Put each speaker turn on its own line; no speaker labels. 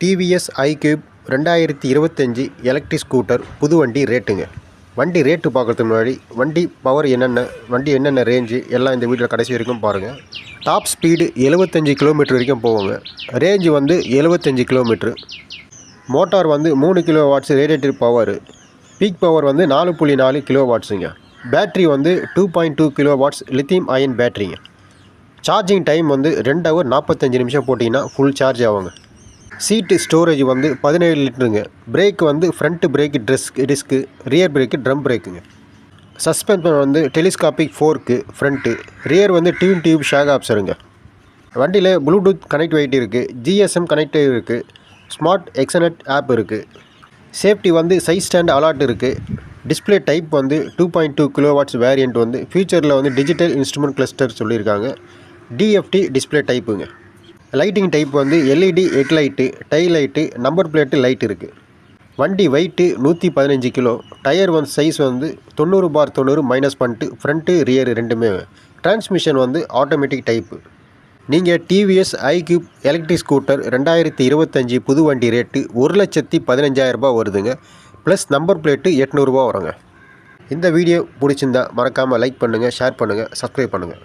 TVS iQube ரெண்டாயிரத்தி இருபத்தஞ்சி electric scooter புது வண்டி ரேட்டுங்க வண்டி ரேட்டு பார்க்கறதுக்கு முன்னாடி வண்டி பவர் என்னென்ன வண்டி என்னென்ன ரேஞ்சு எல்லாம் இந்த வீட்டில் கடைசி வரைக்கும் பாருங்கள் டாப் ஸ்பீடு எழுபத்தஞ்சி கிலோமீட்டர் வரைக்கும் போவோங்க. ரேஞ்சு வந்து எழுபத்தஞ்சி கிலோமீட்ரு மோட்டார் வந்து மூணு kilo watts radiator power peak power வந்து நாலு புள்ளி நாலு கிலோ வாட்ஸுங்க பேட்ரி வந்து two point two kilo watts lithium ion பேட்ரிங்க charging time வந்து ரெண்டு ஹவர் நாற்பத்தஞ்சு நிமிஷம் போட்டிங்கன்னா ஃபுல் சார்ஜ் ஆகுங்க. சீட்டு ஸ்டோரேஜ் வந்து பதினேழு லிட்டருங்க. பிரேக் வந்து ஃப்ரண்ட் பிரேக் ட்ரெஸ் டிஸ்க்கு ரியர் பிரேக்கு ட்ரம் பிரேக்குங்க. சஸ்பென்ஷன் வந்து டெலிஸ்காபிக் ஃபோர்க்கு ஃப்ரண்ட்டு ரியர் வந்து டியூன் டியூப் ஷேக் ஆப்சருங்க. வண்டியில் ப்ளூடூத் கனெக்ட் கனெக்டிவிட்டி இருக்குது ஜிஎஸ்எம் கனெக்டிவ் இருக்குது ஸ்மார்ட் எக்ஸனட் ஆப் இருக்குது சேஃப்டி வந்து சைஸ் ஸ்டாண்ட் அலாட் இருக்குது டிஸ்பிளே டைப் வந்து two point two kilo watts variant வந்து ஃபியூச்சரில் வந்து டிஜிட்டல் இன்ஸ்ட்ருமெண்ட் கிளஸ்டர் சொல்லியிருக்காங்க. டிஎஃப்டி டிஸ்ப்ளே டைப்புங்க. லைட்டிங் டைப் வந்து LED head light tie light number plate light இருக்குது வண்டி வெயிட்டு நூற்றி பதினஞ்சு கிலோ. டயர் வந்து சைஸ் வந்து தொண்ணூறு பார் தொண்ணூறு மைனஸ் பண்ணிட்டு ஃப்ரண்ட்டு ரியர் ரெண்டுமே. டிரான்ஸ்மிஷன் வந்து ஆட்டோமேட்டிக் டைப்பு நீங்கள் டிவிஎஸ் ஐக்யூப் எலக்ட்ரிக் ஸ்கூட்டர் ரெண்டாயிரத்தி இருபத்தஞ்சி புது வண்டி ரேட்டு ஒரு லட்சத்தி பதினஞ்சாயிரரூபா வருதுங்க. ப்ளஸ் நம்பர் பிளேட்டு எட்நூறுபா வருங்க. இந்த வீடியோ பிடிச்சிருந்தா மறக்காமல் லைக் பண்ணுங்கள் ஷேர் பண்ணுங்கள் சப்ஸ்கிரைப் பண்ணுங்கள்